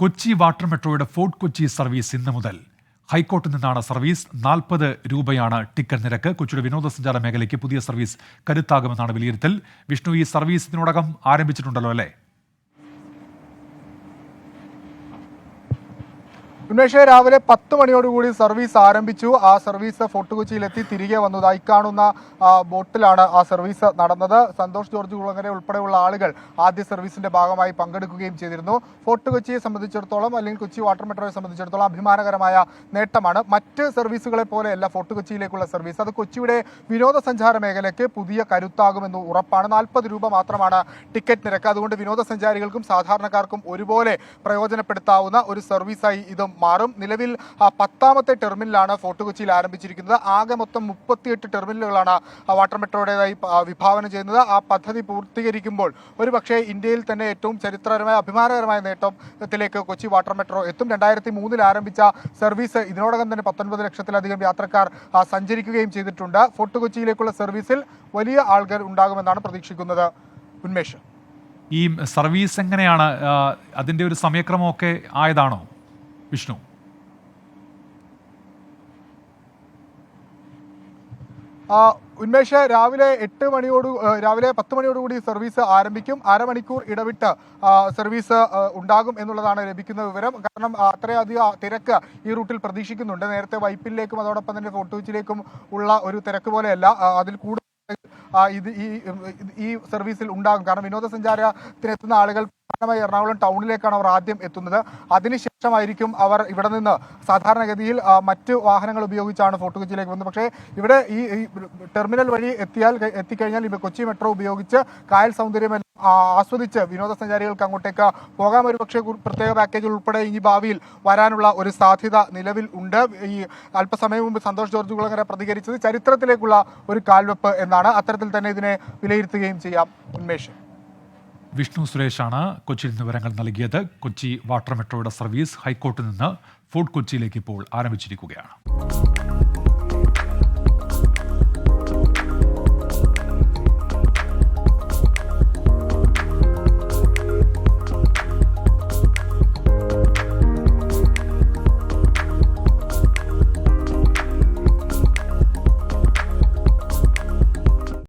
Kochi water മെട്രോയുടെ fort Kochi service ഇന്ന് മുതൽ. ഹൈക്കോർട്ടിൽ നിന്നാണ് സർവീസ്. നാൽപ്പത് രൂപയാണ് ടിക്കറ്റ് നിരക്ക്. കൊച്ചിയുടെ വിനോദസഞ്ചാര മേഖലയ്ക്ക് പുതിയ സർവീസ് കരുത്താകുമെന്നാണ് വിലയിരുത്തൽ. വിഷ്ണു ഈ സർവീസ് ഇതിനോടകം ആരംഭിച്ചിട്ടുണ്ടല്ലോ അല്ലേ? ഉന്മേഷ് രാവിലെ പത്ത് മണിയോടുകൂടി സർവീസ് ആരംഭിച്ചു. ആ സർവീസ് ഫോർട്ട് കൊച്ചിയിലെത്തി തിരികെ വന്നതായി കാണുന്ന ബോട്ടിലാണ് ആ സർവീസ് നടന്നത്. സന്തോഷ് ജോർജ് കുളങ്ങര ഉൾപ്പെടെയുള്ള ആളുകൾ ആദ്യ സർവീസിന്റെ ഭാഗമായി പങ്കെടുക്കുകയും ചെയ്തിരുന്നു. ഫോർട്ട് കൊച്ചിയെ സംബന്ധിച്ചിടത്തോളം അല്ലെങ്കിൽ കൊച്ചി വാട്ടർ മെട്രോയെ സംബന്ധിച്ചിടത്തോളം അഭിമാനകരമായ നേട്ടമാണ്. മറ്റ് സർവീസുകളെ പോലെയല്ല ഫോർട്ട് കൊച്ചിയിലേക്കുള്ള സർവീസ്. അത് കൊച്ചിയുടെ വിനോദസഞ്ചാര മേഖലയ്ക്ക് പുതിയ കരുത്താകുമെന്ന് ഉറപ്പാണ്. നാൽപ്പത് രൂപ മാത്രമാണ് ടിക്കറ്റ് നിരക്ക്. അതുകൊണ്ട് വിനോദസഞ്ചാരികൾക്കും സാധാരണക്കാർക്കും ഒരുപോലെ പ്രയോജനപ്പെടുത്താവുന്ന ഒരു സർവീസായി ഇത് മാറും. നിലവിൽ പത്താമത്തെ ടെർമിനലാണ് ഫോർട്ട് കൊച്ചിയിൽ ആരംഭിച്ചിരിക്കുന്നത്. ആകെ മൊത്തം മുപ്പത്തിയെട്ട് ടെർമിനലുകളാണ് വാട്ടർ മെട്രോയുടേതായി വിഭാവനം ചെയ്യുന്നത്. ആ പദ്ധതി പൂർത്തീകരിക്കുമ്പോൾ ഒരു പക്ഷേ ഇന്ത്യയിൽ തന്നെ ഏറ്റവും ചരിത്രപരമായ അഭിമാനകരമായ നേട്ടത്തിലേക്ക് കൊച്ചി വാട്ടർ മെട്രോ എത്തും. രണ്ടായിരത്തി മൂന്നിൽ ആരംഭിച്ച സർവീസ് ഇതിനോടകം തന്നെ പത്തൊൻപത് ലക്ഷത്തിലധികം യാത്രക്കാർ സഞ്ചരിക്കുകയും ചെയ്തിട്ടുണ്ട്. ഫോർട്ട് കൊച്ചിയിലേക്കുള്ള സർവീസിൽ വലിയ ആൾക്കാർ ഉണ്ടാകുമെന്നാണ് പ്രതീക്ഷിക്കുന്നത്. ഉന്മേഷ്. ഈ സർവീസ് എങ്ങനെയാണ് അതിന്റെ ഒരു സമയക്രമമൊക്കെ ആയതാണോ? വിഷ്ണു. ഉന്മേഷ് രാവിലെ എട്ട് മണിയോട് രാവിലെ പത്ത് മണിയോടുകൂടി സർവീസ് ആരംഭിക്കും. അരമണിക്കൂർ ഇടവിട്ട് സർവീസ് ഉണ്ടാകും എന്നുള്ളതാണ് ലഭിക്കുന്ന വിവരം. കാരണം അത്രയധികം തിരക്ക് ഈ റൂട്ടിൽ പ്രതീക്ഷിക്കുന്നുണ്ട്. നേരത്തെ വൈപ്പിലേക്കും അതോടൊപ്പം തന്നെ ഫോർട്ട് കൊച്ചിയിലേക്കും ഉള്ള ഒരു തിരക്ക് പോലെയല്ല. അതിൽ കൂടുതൽ ഇത് ഈ സർവീസിൽ ഉണ്ടാകും. കാരണം വിനോദസഞ്ചാരത്തിനെത്തുന്ന ആളുകൾ പ്രധാനമായി എറണാകുളം ടൗണിലേക്കാണ് അവർ ആദ്യം എത്തുന്നത്. അതിനുശേഷമായിരിക്കും അവർ ഇവിടെ നിന്ന് സാധാരണഗതിയിൽ മറ്റ് വാഹനങ്ങൾ ഉപയോഗിച്ചാണ് ഫോർട്ട് കൊച്ചിയിലേക്ക് വന്നത്. പക്ഷേ ഇവിടെ ഈ ടെർമിനൽ വഴി എത്തിയാൽ എത്തിക്കഴിഞ്ഞാൽ ഇവിടെ കൊച്ചി മെട്രോ ഉപയോഗിച്ച് കായൽ സൗന്ദര്യം ആസ്വദിച്ച് വിനോദസഞ്ചാരികൾക്ക് അങ്ങോട്ടേക്ക് പോകാൻ ഒരു പക്ഷേ പ്രത്യേക പാക്കേജുകൾ ഉൾപ്പെടെ ഇനി ഭാവിയിൽ വരാനുള്ള ഒരു സാധ്യത നിലവിൽ ഉണ്ട്. ഈ അല്പസമയം മുമ്പ് സന്തോഷ് ജോർജ് കുളങ്ങര പ്രതികരിച്ചത് ചരിത്രത്തിലേക്കുള്ള ഒരു കാൽവെപ്പ് എന്നാണ്. അത്തരത്തിൽ തന്നെ ഇതിനെ വിലയിരുത്തുകയും ചെയ്യാം ഉന്മേഷ്. വിഷ്ണു സുരേഷാണ് കൊച്ചിയിൽ നിന്ന് വിവരങ്ങൾ നൽകിയത്. കൊച്ചി വാട്ടർ മെട്രോയുടെ സർവീസ് ഹൈക്കോർട്ടിൽ നിന്ന് ഫോർട്ട് കൊച്ചിയിലേക്ക് ഇപ്പോൾ ആരംഭിച്ചിരിക്കുകയാണ്.